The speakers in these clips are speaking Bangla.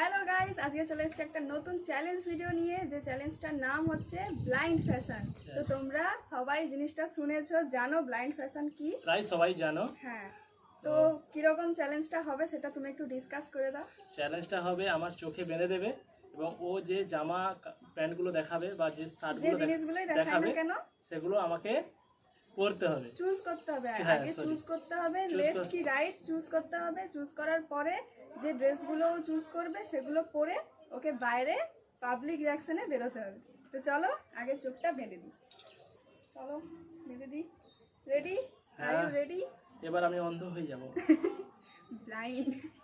হ্যালো গাইস আজকে চলে এসেছি একটা নতুন চ্যালেঞ্জ ভিডিও নিয়ে। যে চ্যালেঞ্জটার নাম হচ্ছে ব্লাইন্ড ফ্যাশন তো তোমরা সবাই জিনিসটা শুনেছো জানো ব্লাইন্ড ফ্যাশন কি? প্রায় সবাই জানো। হ্যাঁ। তো কীরকম চ্যালেঞ্জটা হবে সেটা তুমি একটু ডিসকাস করে দাও। চ্যালেঞ্জটা হবে আমার চোখে বেঁধে দেবে এবং ও যে জামা প্যান্টগুলো দেখাবে বা যে যে শার্টগুলো জিনিসগুলোই দেখাবে কেন? সেগুলো আমাকে পরতে হবে। চুজ করতে হবে। হ্যাঁ, আগে চুজ করতে হবে লেফট কি রাইট চুজ করতে হবে চুজ করার পরে যে ড্রেসগুলো চুজ করবে সেগুলো পরে ওকে বাইরে পাবলিক রিয়াকশনে বেরোতে হবে। তো চলো আগে চোখটা বেঁধে দিই। চলো বেঁধে দিই। Ready are you. রেডি এবার আমি অন্ধ হয়ে যাব। ব্লাইন্ড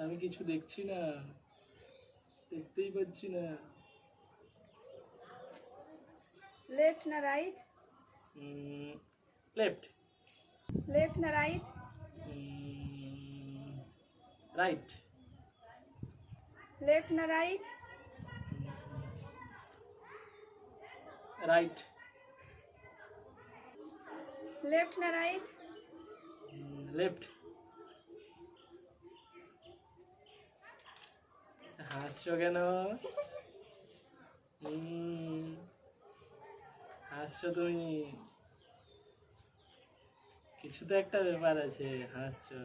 আমি কিছু দেখছি না। দেখতেই পাচ্ছি না। লেফট না রাইট লেফট লেফট না রাইট রাইট লেফট না রাইট রাইট লেফট না রাইট লেফট হাসছো কেন? হাসছো তুমি? কিছু তো একটা ব্যাপার আছে হাসছো।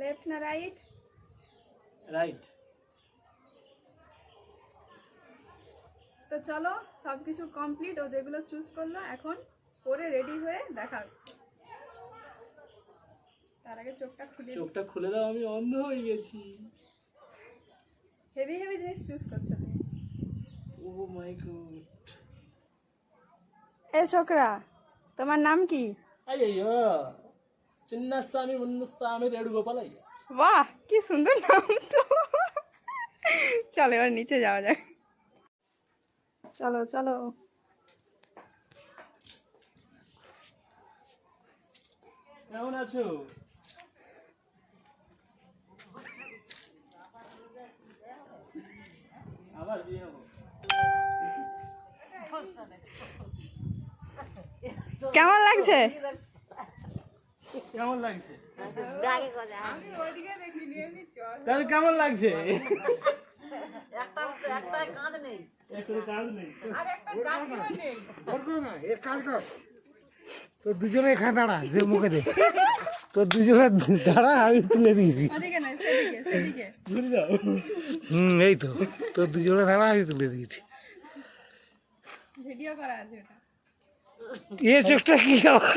লেফট না রাইট রাইট তো চলো সব কিছু কমপ্লিট ও যেগুলো চুজ করল এখন পরে রেডি হয়ে দেখা হচ্ছে। তার আগে চোখটা খুলে চোখটা খুলে দাও আমি অন্ধ হয়ে গেছি। হেভি হেভি জিনিস চুজ করছ ও মাই গড এ ছোকরা তোমার নাম কি? আইয়ো চিন্নাস্বামী মুন্নাস্বামী রেডু গোপাল আইয়া। বাহ কি সুন্দর নাম তো। চলো এবার নিচে যাওয়া যাক। চলো চলো। কেমন আছো? কেমন লাগছে? কেমন লাগছে? তাহলে কেমন লাগছে? একটু কাজ নেই। এক কাজ কর। তো দুজনে এখানে দাঁড়া দে মুখে দে। তো দুজনে দাঁড়া আমি তুলে দিয়েছি। হুম এই তো। তো দুজনে দাঁড়া আমি তুলে দিয়েছি। ভিডিও করা আছে ওটা। এ চোখটা কি আবার?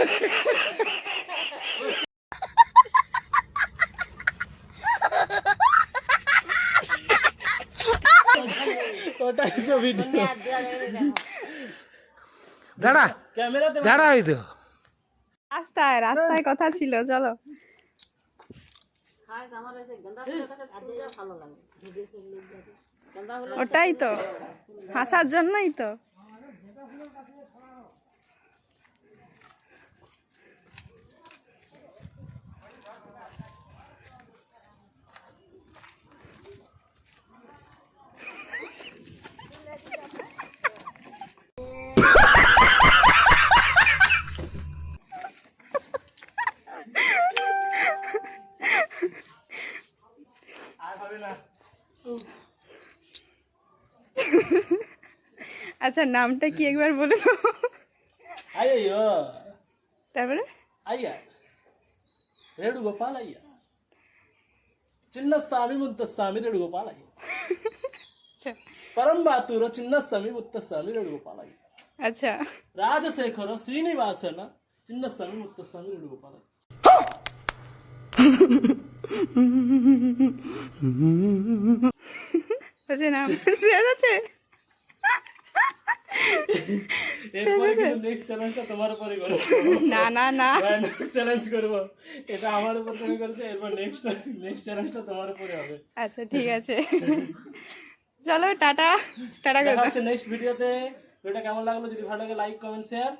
ওটাই তো ভিডিও দাঁড়া। দাঁড়া ওই তো। রাস্তায় রাস্তায় কথা ছিল চলো। ওটাই তো। হাসার জন্যই তো আর হবে না আচ্ছা নামটা কি একবার বলে দাও అయ్యయ్యో তারপরে అయ్యా రేడు గోపాల్ అయ్యా చిన్న స్వామి ముత్త స్వామి రేడు గోపాల్ అయ్యా আচ্ছা పరంబాతూర చిన్న స్వామి ముత్త స్వామి రేడు గోపాల్ అయ్యా আচ্ছা రాజశేఖర శ్రీనివాసన చిన్న స్వామి ముత్త స్వామి రేడు గోపాల్ అయ్యా শেষ আছে না না না চ্যালেঞ্জ করব এটা আমার উপর তুমি করেছ এরপর নেক্সট নেক্সট চ্যালেঞ্জটা তোমার উপরে হবে আচ্ছা ঠিক আছে চলো টাটা টাটা করে হচ্ছে নেক্সট ভিডিওতে ভিডিওটা কেমন লাগল যদি ভালো লাগে লাইক কমেন্ট শেয়ার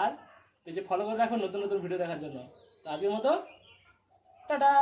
আর এই যে ফলো করে রাখো নতুন নতুন ভিডিও দেখার জন্য। আজকের মতো টাটা!